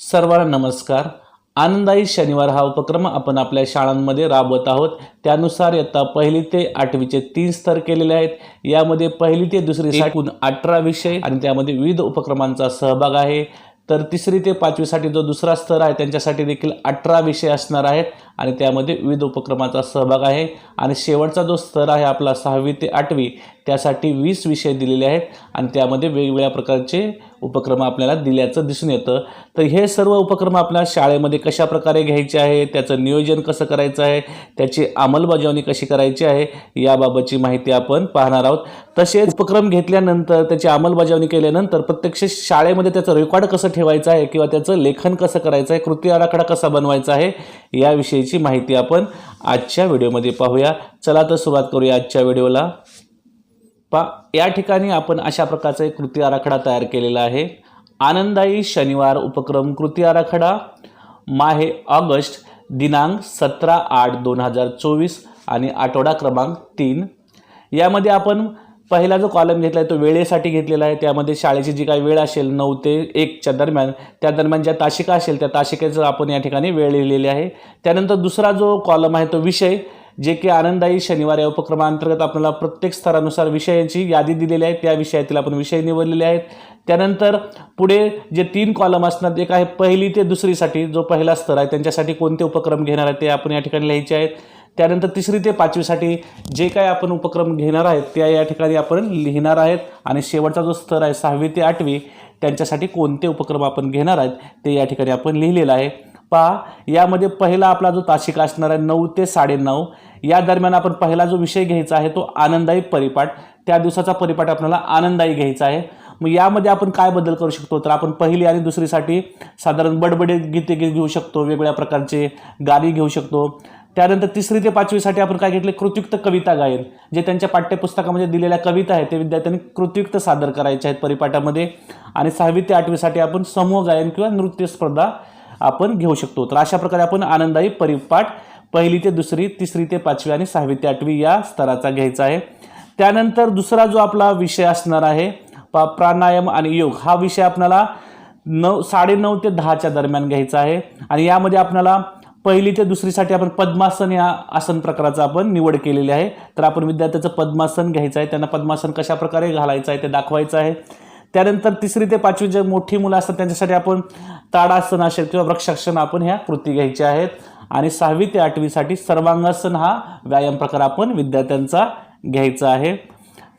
सर्वांना नमस्कार. आनंदाई शनिवार हा उपक्रम आपण आपल्या शाळांमध्ये राबवत आहोत. त्यानुसार इयत्ता पहिली ते आठवीचे तीन स्तर केलेले आहेत. यामध्ये पहिली ते दुसरी एकूण अठरा विषय आणि त्यामध्ये विविध उपक्रमांचा सहभाग आहे. तर तिसरी ते पाचवीसाठी जो दुसरा स्तर आहे त्यांच्यासाठी देखील अठरा विषय असणार आहेत. आणि त्यामध्ये विविध उपक्रमाचा सहभाग आहे. आणि शेवटचा जो स्तर आहे आपला सहावी ते आठवी त्यासाठी वीस विषय दिलेले आहेत आणि त्यामध्ये वेगवेगळ्या प्रकारचे उपक्रम आपल्याला दिल्याचं दिसून येतं. तर हे सर्व उपक्रम आपल्या शाळेमध्ये कशा प्रकारे घ्यायचे आहे त्याचं नियोजन कसं करायचं आहे त्याची अंमलबजावणी कशी करायची आहे याबाबतची माहिती आपण पाहणार आहोत. तसेच उपक्रम घेतल्यानंतर त्याची अंमलबजावणी केल्यानंतर प्रत्यक्ष शाळेमध्ये त्याचं रेकॉर्ड कसं ठेवायचं आहे किंवा त्याचं लेखन कसं करायचं आहे कृती आराखडा कसा बनवायचा आहे याविषयीची माहिती आपण आजच्या व्हिडिओमध्ये पाहूया. चला तर सुरुवात करूया आजच्या व्हिडिओला. पा या ठिकाणी आपण अशा प्रकारचा एक कृती आराखडा तयार केलेला आहे. आनंदाई शनिवार उपक्रम कृती आराखडा. माहे ऑगस्ट दिनांक सतरा आठ दोन हजार चोवीस आणि आठवडा क्रमांक तीन. यामध्ये आपण पहिला जो कॉलम घेतला आहे तो वेळेसाठी घेतलेला आहे. त्यामध्ये शाळेची जी काही वेळ असेल नऊ ते एकच्या दरम्यान त्या दरम्यान ज्या तासिका असेल त्या तासिकेचं आपण या ठिकाणी वेळ लिहिलेली आहे. त्यानंतर दुसरा जो कॉलम आहे तो विषय जे की आनंददायी शनिवार या उपक्रमाअंतर्गत आपल्याला प्रत्येक स्तरानुसार विषयांची यादी दिलेली आहे. त्या विषयातील आपण विषय निवडलेले आहेत. त्यानंतर पुढे जे तीन कॉलम असणार एक आहे पहिली ते दुसरीसाठी जो पहिला स्तर आहे त्यांच्यासाठी कोणते उपक्रम घेणार आहे ते आपण या ठिकाणी लिहायचे आहेत. त्यानंतर तिसरी ते पाचवीसाठी जे काय आपण उपक्रम घेणार आहेत त्या या ठिकाणी आपण लिहिणार आहेत. आणि शेवटचा जो स्तर आहे सहावी ते आठवी त्यांच्यासाठी कोणते उपक्रम आपण घेणार आहेत ते या ठिकाणी आपण लिहिलेलं आहे. पहा यामध्ये पहिला आपला जो तासिका असणार आहे नऊ ते साडेनऊ. या दरम्यान आपण पहिला जो विषय घ्यायचा आहे तो आनंदायी परिपाठ. त्या दिवसाचा परिपाठ आपल्याला आनंदायी घ्यायचा आहे. मग यामध्ये आपण काय बदल करू शकतो? तर आपण पहिली आणि दुसरीसाठी साधारण बडबडे गीते घेऊ शकतो वेगवेगळ्या प्रकारचे गाणी घेऊ शकतो. त्यानंतर तिसरी ते पाचवीसाठी आपण काय घेतले? कृतयुक्त कविता गायन जे त्यांच्या पाठ्यपुस्तकामध्ये दिलेल्या कविता आहेत ते विद्यार्थ्यांनी कृतयुक्त सादर करायचे आहेत परिपाठामध्ये. आणि सहावी ते आठवीसाठी आपण समूह गायन किंवा नृत्य स्पर्धा आपण घेऊ शकतो. तर अशा प्रकारे आपण आनंदायी परिपाठ पहिली ते दुसरी तिसरी ते पाचवी आणि सहावी ते आठवी या स्तराचा घ्यायचा आहे. त्यानंतर दुसरा जो आपला विषय असणार आहे पा प्राणायाम आणि योग हा विषय आपल्याला नऊ साडेनऊ ते दहाच्या दरम्यान घ्यायचा आहे. आणि यामध्ये आपल्याला पहिली ते दुसरीसाठी आपण पद्मासन या आसन प्रकाराचा आपण निवड केलेली आहे. तर आपण विद्यार्थ्याचं पद्मासन घ्यायचं आहे. त्यांना पद्मासन कशा प्रकारे घालायचं आहे ते दाखवायचं आहे. त्यानंतर तिसरी ते पाचवी जे मोठी मुलं असतात त्यांच्यासाठी आपण ताडासन असेल किंवा वृक्षासन आपण ह्या कृती घ्यायच्या आहेत. आणि सहावी ते आठवीसाठी सर्वांगासन हा व्यायाम प्रकार आपण विद्यार्थ्यांचा घ्यायचा आहे.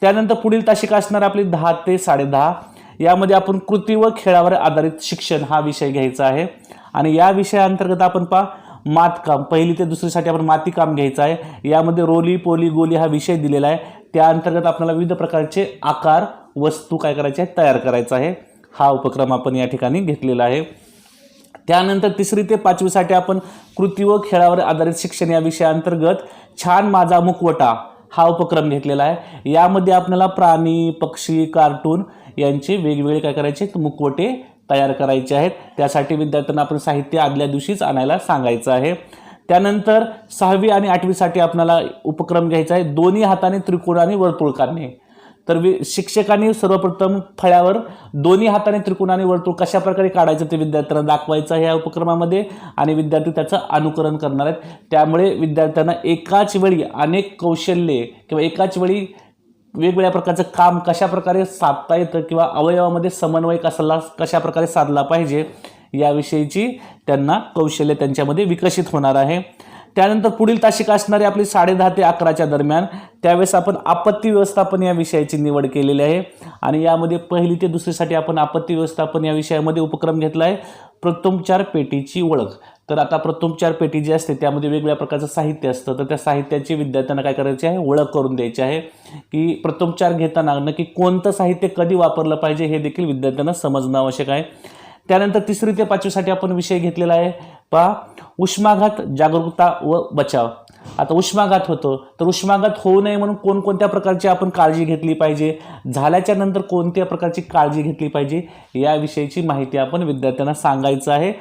त्यानंतर पुढील तासिका असणार आपली दहा ते साडेदहा यामध्ये आपण कृती व खेळावर आधारित शिक्षण हा विषय घ्यायचा आहे. आणि या विषयाअंतर्गत आपण पहा मातकाम पहिली ते दुसरीसाठी आपण मातीकाम घ्यायचं आहे. यामध्ये रोली पोली गोली हा विषय दिलेला आहे. त्या अंतर्गत आपल्याला विविध प्रकारचे आकार वस्तू काय करायचे आहे तयार करायचा आहे. हा उपक्रम आपण या ठिकाणी घेतलेला आहे. त्यानंतर तिसरी ते पाचवीसाठी आपण कृती व खेळावर आधारित शिक्षण या विषयाअंतर्गत छान माझा मुखवटा हा उपक्रम घेतलेला आहे. यामध्ये आपल्याला प्राणी पक्षी कार्टून यांचे वेगवेगळे काय करायचे मुखवटे तयार करायचे आहेत. त्यासाठी विद्यार्थ्यांना आपण साहित्य आदल्या दिवशीच आणायला सांगायचं आहे. त्यानंतर सहावी आणि आठवीसाठी आपल्याला उपक्रम घ्यायचा आहे. दोन्ही हाताने त्रिकोण आणि वर्तुळ काढणे. तर वि शिक्षकांनी सर्वप्रथम फळ्यावर दोन्ही हाताने त्रिकोण आणि वर्तुळ कशा प्रकारे काढायचं ते विद्यार्थ्यांना दाखवायचं आहे या उपक्रमामध्ये आणि विद्यार्थी त्याचं अनुकरण करणार आहेत. त्यामुळे विद्यार्थ्यांना एकाच वेळी अनेक कौशल्ये किंवा एकाच वेळी वेगवेगळ्या प्रकारचं काम कशाप्रकारे साधता येतं किंवा अवयवामध्ये समन्वय कसाला कशा प्रकारे साधला पाहिजे याविषयीची त्यांना कौशल्य त्यांच्यामध्ये विकसित होणार आहे. त्यानंतर पुढील तासिक असणारी आपली साडेदहा ते अकराच्या दरम्यान त्यावेळेस आपण आपत्ती व्यवस्थापन या विषयाची निवड केलेली आहे. आणि यामध्ये पहिली ते दुसरीसाठी आपण आपत्ती व्यवस्थापन या विषयामध्ये उपक्रम घेतला आहे प्रथमोपचार पेटीची ओळख. तर आता प्रथमोपचार पेटी जी असते त्यामध्ये वेगवेगळ्या प्रकारचं साहित्य असतं. तर त्या साहित्याची विद्यार्थ्यांना काय करायचे आहे? ओळख करून द्यायची आहे. की प्रथमोपचार घेताना नक्की कोणतं साहित्य कधी वापरलं पाहिजे हे देखील विद्यार्थ्यांना समजणं आवश्यक आहे. त्यानंतर तिसरी ते पाचवीसाठी आपण विषय घेतलेला आहे. पहा उष्माघात जागरूकता व बचाव. आता उष्माघात होतो तर उष्माघात होऊ नये म्हणून कोणकोणत्या प्रकारची आपण काळजी घेतली पाहिजे? झाल्याच्यानंतर कोणत्या प्रकारची काळजी घेतली पाहिजे? याविषयीची माहिती आपण विद्यार्थ्यांना सांगायचं आहे.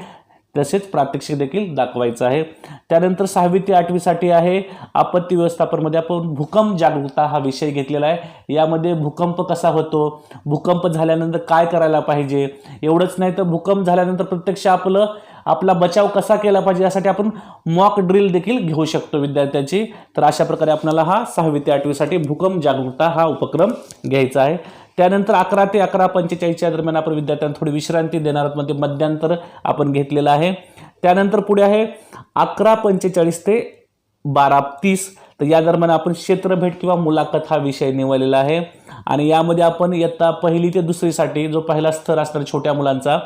तसेच प्रात्यक्षिक देखील दाखवायचं आहे. त्यानंतर सहावी ते आठवीसाठी आहे आपत्ती व्यवस्थापनमध्ये आपण भूकंप जागरूकता हा विषय घेतलेला आहे. यामध्ये भूकंप कसा होतो? भूकंप झाल्यानंतर काय करायला पाहिजे? एवढंच नाही तर भूकंप झाल्यानंतर प्रत्यक्ष आपलं आपला बचाव कसा केला पाहिजे यासाठी आपण मॉक ड्रिल देखील घेऊ शकतो विद्यार्थ्यांची. तर अशा प्रकारे आपल्याला हा सहावी ते आठवीसाठी भूकंप जागरूकता हा उपक्रम घ्यायचा आहे. त्यानंतर अकरा ते अकरा पंचेचाळीसच्या दरम्यान आपण विद्यार्थ्यांना थोडी विश्रांती देणार आहोत. म्हणजे मध्यांतर आपण घेतलेलं आहे. त्यानंतर पुढे आहे अकरा पंचेचाळीस ते बारा तीस. तर या दरम्यान आपण क्षेत्रभेट किंवा मुलाखत हा विषय निवडलेला आहे. आणि यामध्ये आपण इयत्ता पहिली ते दुसरीसाठी जो पहिला स्तर असणार छोट्या मुलांचा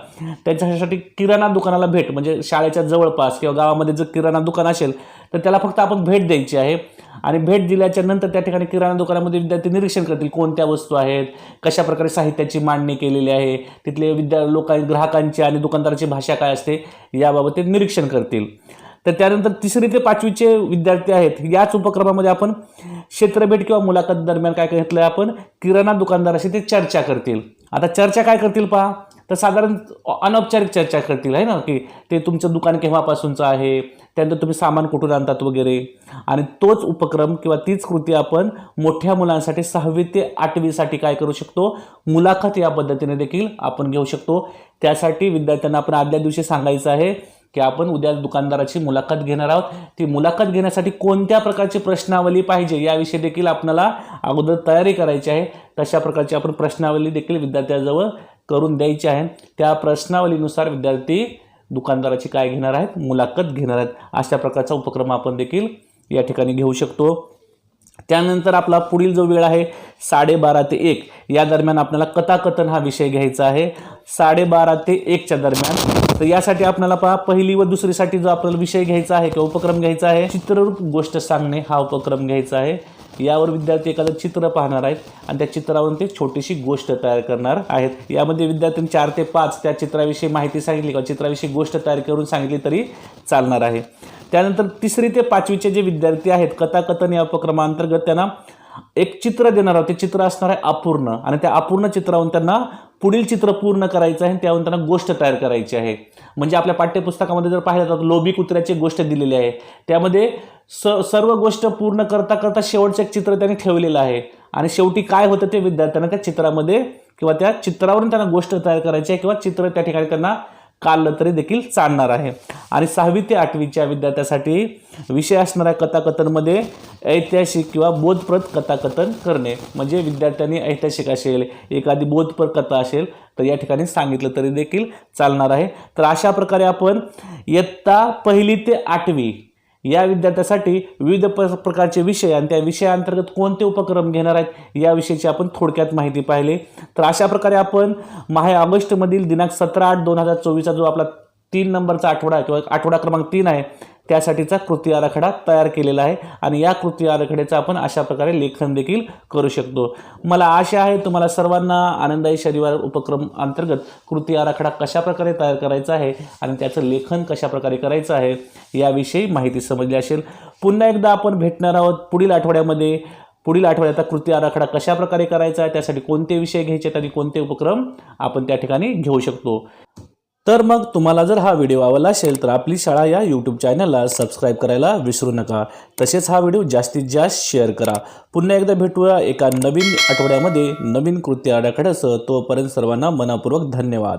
त्यांच्यासाठी किराणा दुकानाला भेट म्हणजे शाळेच्या जवळपास किंवा गावामध्ये जर किराणा दुकान असेल तर त्याला फक्त आपण भेट द्यायची आहे. आणि भेट दिल्याच्या नंतर त्या ठिकाणी किराणा दुकानामध्ये विद्यार्थी निरीक्षण करतील कोणत्या वस्तू आहेत कशा प्रकारे साहित्याची मांडणी केलेली आहे तिथले विद्या लोकां ग्राहकांची आणि दुकानदाराची भाषा काय असते याबाबत ते निरीक्षण करतील. तर त्यानंतर तिसरी ते पाचवीचे विद्यार्थी आहेत. याच उपक्रमामध्ये आपण क्षेत्रभेट किंवा मुलाखत दरम्यान काय घेतलं आपण? किराणा दुकानदाराशी ते चर्चा करतील. आता चर्चा काय करतील पहा. तर साधारण अनौपचारिक चर्चा करतील आहे ना? की ते तुमचं दुकान केव्हापासूनचं आहे? त्यानंतर तुम्ही सामान कुठून आणतात वगैरे? आणि तोच उपक्रम किंवा तीच कृती आपण मोठ्या मुलांसाठी सहावी ते आठवीसाठी काय करू शकतो? मुलाखत या पद्धतीने देखील आपण घेऊ शकतो. त्यासाठी विद्यार्थ्यांना आपण आदल्या दिवशी सांगायचं आहे की आपण उद्या दुकानदाराची मुलाखत घेणार आहोत. ती मुलाखत घेण्यासाठी कोणत्या प्रकारची प्रश्नावली पाहिजे याविषयी देखील आपल्याला अगोदर तयारी करायची आहे. तशा प्रकारची आपण प्रश्नावली देखील विद्यार्थ्याजवळ करून द्यायची आहे. त्या प्रश्नावलीनुसार विद्यार्थी दुकानदाराची काय घेणार आहेत? मुलाखत घेणार आहेत. अशा प्रकारचा उपक्रम आपण देखील या ठिकाणी घेऊ शकतो. त्यानंतर आपला पुढील जो वेळ आहे साडेबारा ते एक. या दरम्यान आपल्याला कथाकथन हा विषय घ्यायचा आहे. साडेबारा ते एकच्या दरम्यान. तर यासाठी आपल्याला पहा पहिली व दुसरीसाठी जो आपल्याला विषय घ्यायचा आहे किंवा उपक्रम घ्यायचा आहे चित्ररूप गोष्ट सांगणे हा उपक्रम घ्यायचा आहे. यावर विद्यार्थी एखादं चित्र पाहणार आहेत आणि त्या चित्रावरून ते छोटीशी गोष्ट तयार करणार आहेत. यामध्ये विद्यार्थ्यांनी चार ते पाच त्या चित्राविषयी माहिती सांगितली किंवा चित्राविषयी गोष्ट तयार करून सांगितली तरी चालणार आहे. त्यानंतर तिसरी ते पाचवीचे जे विद्यार्थी आहेत कथाकथन या उपक्रमाअंतर्गत त्यांना एक चित्र देणार आहोत. ते चित्र असणार आहे अपूर्ण. आणि त्या अपूर्ण चित्रावरून त्यांना पुढील चित्र पूर्ण करायचं आहे आणि त्यावरून त्यांना गोष्ट तयार करायची आहे. म्हणजे आपल्या पाठ्यपुस्तकामध्ये जर पाहिलं तर लोभी कुत्र्याची गोष्ट दिलेली आहे. त्यामध्ये स सर्व गोष्ट पूर्ण करता करता शेवटचं एक चित्र त्यांनी ठेवलेलं आहे. आणि शेवटी काय होतं ते विद्यार्थ्यांना त्या चित्रामध्ये किंवा त्या चित्रावरून त्यांना गोष्ट तयार करायची आहे किंवा चित्र त्या ठिकाणी त्यांना काढलं तरी देखील चालणार आहे. आणि सहावी ते आठवीच्या विद्यार्थ्यासाठी विषय असणाऱ्या कथाकथनमध्ये ऐतिहासिक किंवा बोधप्रद कथाकथन करणे. म्हणजे विद्यार्थ्यांनी ऐतिहासिक असेल एखादी बोधपर कथा असेल तर या ठिकाणी सांगितलं तरी देखील चालणार आहे. तर अशा प्रकारे आपण इयत्ता पहिली ते आठवी या विद्यार्थ्यासाठी विविध प प्रकारचे विषय आणि त्या विषयाअंतर्गत कोणते उपक्रम घेणार आहेत याविषयीची आपण थोडक्यात माहिती पाहिली. तर अशा प्रकारे आपण माहे ऑगस्टमधील दिनांक सतरा आठ दोन हजार चोवीसचा जो आपला तीन नंबरचा आठवडा किंवा आठवडा क्रमांक तीन आहे त्यासाठीचा कृती आराखडा तयार केलेला आहे. आणि या कृती आराखड्याचं आपण अशा प्रकारे लेखन देखील करू शकतो. मला आशा आहे तुम्हाला सर्वांना आनंददायी शनिवार उपक्रम अंतर्गत कृती आराखडा कशा प्रकारे तयार करायचा आहे आणि त्याचं लेखन कशाप्रकारे करायचं आहे याविषयी माहिती समजली असेल. पुन्हा एकदा आपण भेटणार आहोत पुढील आठवड्यामध्ये. पुढील आठवड्याचा कृती आराखडा कशा प्रकारे करायचा आहे त्यासाठी कोणते विषय घ्यायचे आहेत आणि कोणते उपक्रम आपण त्या ठिकाणी घेऊ शकतो. तर मग तुम्हाला जर हा व्हिडिओ आवडला असेल तर आपली शाळा या यूट्यूब चॅनलला सबस्क्राईब करायला विसरू नका. तसेच हा व्हिडिओ जास्तीत जास्त शेअर करा. पुन्हा एकदा भेटूया एका नवीन आठवड्यामध्ये नवीन कृती आराखड्यासह. तोपर्यंत सर्वांना मनापूर्वक धन्यवाद.